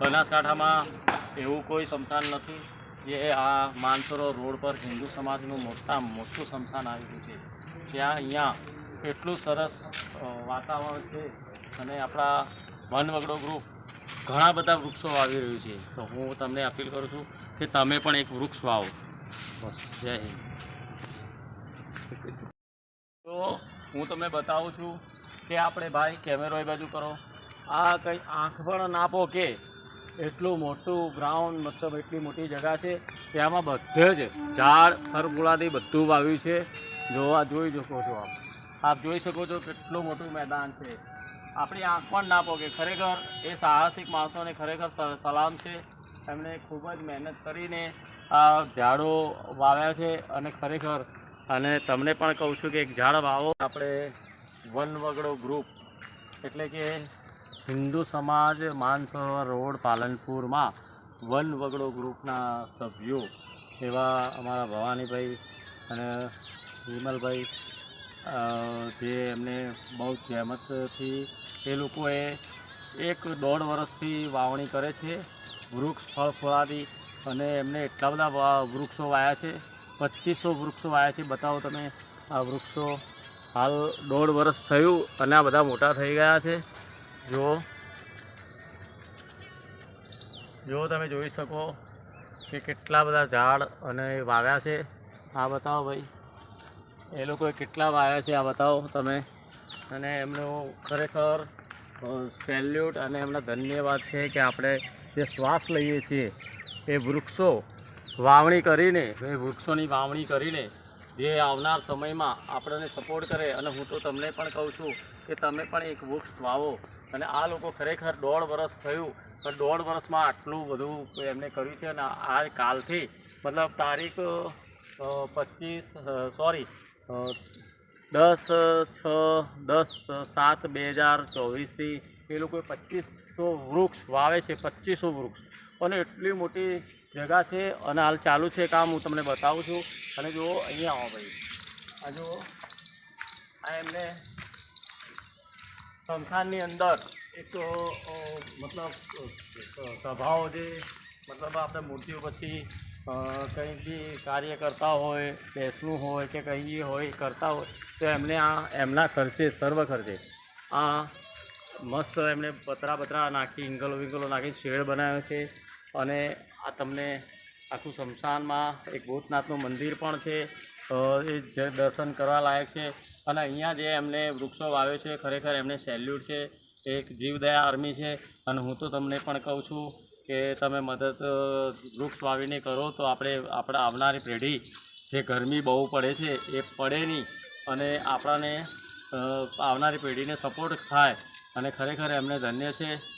બનાસકાંઠામાં એવું કોઈ સ્મશાન નથી જે આ માનસરો રોડ પર હિન્દુ સમાજનું મોટા મોટું સ્મશાન આવેલું છે. ત્યાં અહીંયા એટલું સરસ વાતાવરણ છે અને આપણા વનવગડો ગ્રુપ ઘણા બધા વૃક્ષો વાવી રહ્યું છે. તો હું તમને અપીલ કરું છું કે તમે પણ એક વૃક્ષ વાવો. બસ, જય હિન્દ. તો હું તમને બતાવું છું કે આપણે ભાઈ કેમેરો એ બાજુ કરો. આ કંઈ આંખ પણ ના પોકે. એટલું મોટું ગ્રાઉન્ડ મતલબ એટલી મોટી જગા છે, ત્યાંમાં બધે જ ઝાડ ખરફૂલાથી બધું વાવ્યું છે. જોવા જોઈ શકો છો આપ. આપ જોઈ શકો છો કેટલું મોટું મેદાન છે. આપણી આંખ પણ ના પોકે ખરેખર એ સાહસિક માણસોને ખરેખર સલામ છે. એમણે ખૂબ જ મહેનત કરીને આ ઝાડો વાવ્યા છે અને ખરેખર, અને તમને પણ કહું છું કે એક ઝાડ વાવો. આપણે વનવગડો ગ્રુપ એટલે કે હિન્દુ સમાજ માનસરોવર રોડ પાલનપુરમાં વન વગડો ગ્રુપના સભ્યો એવા અમારા ભવાનીભાઈ અને વિમલભાઈ જે એમને બહુ જહેમતથી એ લોકોએ એક દોઢ વર્ષથી વાવણી કરે છે, વૃક્ષ ફળ ફળાદી અને એમને એટલા બધા વૃક્ષો વાયા છે, પચીસો વૃક્ષો વાયા છે. બતાવો તમે આ વૃક્ષો હાલ દોઢ વર્ષ થયું અને આ બધા મોટા થઈ ગયા છે. જુઓ. જુઓ તમે જોઈ શકો કે કેટલા બધા ઝાડ અને વાવ્યા છે. આ બતાવો ભાઈ. એ લોકોએ કેટલા વાવ્યા છે આ બતાવો તમે. અને એમનો ખરેખર સેલ્યુટ અને એમના ધન્યવાદ છે કે આપણે જે શ્વાસ લઈએ છીએ, એ વૃક્ષો વાવણી કરીને, એ વૃક્ષોની વાવણી કરીને જે આવનાર સમયમાં આપણને સપોર્ટ કરે, અને હું તો તમને પણ કહું છું કે તમે પણ એક વૃક્ષ વાવો. અને આ લોકો ખરેખર દોઢ વર્ષ થયું, પણ દોઢ વર્ષમાં આટલું બધું એમને કર્યું છે, અને આ કાલથી, મતલબ તારીખ પચીસ સોરી દસ, છ, દસ, સાત, બે હજાર ચોવીસથી એ લોકોએ પચીસો વૃક્ષ વાવે છે, પચીસો વૃક્ષ. અને એટલી મોટી જગા છે, અને હાલ ચાલુ છે કામ, હું તમને બતાવું છું. અને જો અહીંયા આવો ભાઈ. આ જો આ એમને સંસ્થાનની અંદર એક મતલબ સભાઓ જે, મતલબ આપણે મૂર્તિઓ પછી કંઈ બી કાર્ય કરતા હોય, બેસવું હોય કે કંઈ હોય, કરતા હોય, તો એમને આ, એમના ખર્ચે, સર્વ ખર્ચે, આ મસ્ત એમને પતરા બતરા નાખી ઇંગલો વિંગલો નાખી શેડ બનાવ્યો છે. અને આ તમને આખું શમશાનમાં એક ભૂતનાથનું મંદિર પણ છે એ જે દર્શન કરવા લાયક છે. અને અહીંયા જે એમને વૃક્ષો વાવ્યો છે, ખરેખર એમને સેલ્યુટ છે એક જીવદયા આર્મી છે. અને હું તો તમને પણ કહું છું કે તમે મદદ વૃક્ષ વાવીને કરો તો આપણે આપણા આવનારી પેઢી જે ગરમી બહુ પડે છે, એ પડે નહીં. અને આપણાને આવનારી પેઢીને સપોર્ટ થાય. અને ખરેખર એમને ધન્ય છે.